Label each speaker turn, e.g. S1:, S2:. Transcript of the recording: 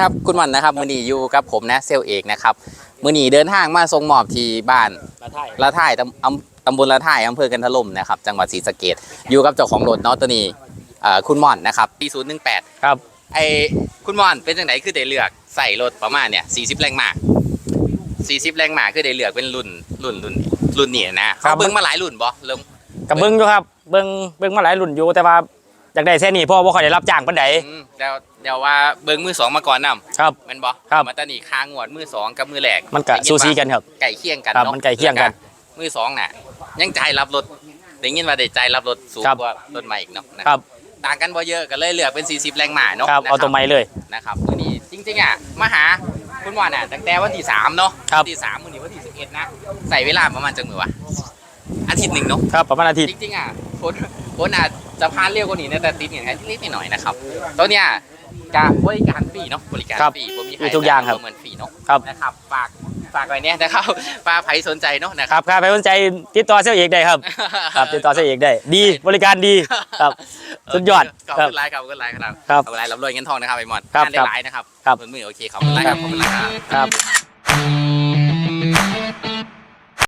S1: ครับคุณวันนะครับมือนีอยู่กับผมนะเซลเอกนะครับมือนีเดินทางมาส่งมอบที่บ้าน
S2: ละไทย
S1: ละท่ายตำอำตำบลละท่ายอำเภอกันทล่มนะครับจังหวัดศรีสะเกดอยู่กับเจ้าของรถเนาะตัวนี้เอ่อคุณม่อนนะครับปีศูนย์หนึ่งแปด
S2: ครับ
S1: ไอ้คุณม่อนเป็นจังไหนคือได้เลือกใส่รถประมาณเนี่ยสี่สิบแรงม้าสี่สิบแรงม้าคือได้เลือกเป็นรุ่นรุ่นรุ่นรุ่นนี่นะเขาเบิ่งมาหลายรุ่นบ่เริ่ม
S2: กับเบิ้งอยู่ครับเบิ้งเบิ้งมาหลายรุ่นอยู่แต่ว่า อยากได้แค่นี้เพราะว่าค่อยได้รับจ้างปานใด
S1: อืมเดี๋ยวเดี๋ยวว่าเบิ่งมือสองมาก่อนนำ
S2: ครับ
S1: แม่นบ่
S2: ครับ
S1: มาตอนนี้ค้างวดมือสองกับมือแรก
S2: มันก็
S1: ได้ยิ
S2: สู
S1: ว่า
S2: สีกันครับ
S1: ไก่เคี่ยงกัน
S2: ครับ
S1: เนาะ
S2: มันใกล้เคียงกัน
S1: มือสองน่ะ ยังจ่ายรับรถได้ยินว่าได้จ่ายรับรถสูง
S2: ครับ
S1: กว่ารถใหม่อีกเนาะนะครับต่างกันบ่เยอะก็เลยเลือกเป็น 40 แรงหมาเนาะ
S2: ครับ
S1: นะ
S2: เอาตัวไม้เลย
S1: นะครับมื้อนี้จริงๆอะมาหาคุณหมอน่ะตั้งแต่วันที่3เนาะ
S2: ครับ
S1: วันที่3มื้อนี้วันที่11นะใส่เวลาประมาณจังมื้อวะ อาทิตย์หนึงเนาะ
S2: ครับประมาณอาทิตย์
S1: จริงๆอะผลผลอาจจะพานเร็วกว่านี้นะแต่ติดอย่างไรเล็กๆหน่อยๆนะครับตัวเนี้ยการบริการฟรีเนาะบริการ
S2: ครับ
S1: ฟรีบ่มีใคร
S2: มีทุกอย่างครับ
S1: เหมือนฟรีเนาะ
S2: ครับ
S1: นะครับฝากฝากไว้เนี่ยนะครับฝากใครสนใจเนาะนะ
S2: ค
S1: ครับ
S2: รับครับใครสนใจติดต่อเซลเอกได้ครับครับติดต่อเซลเอกได้ ดีบริการดีครับสุดยอด
S1: ขอบ
S2: ครับ
S1: คุณไลน์ครับขอบคุณไลน์ครับ
S2: ครับ
S1: ขอบคุณไลน์รับรวยเงินทองนะครับไอ้หมอน
S2: ครับ
S1: งานได้หลายนะครับ
S2: ครับ
S1: มือมือโอเคขอบคุณไลน์ครับขอบคุณไลน์ครับ
S2: ครับ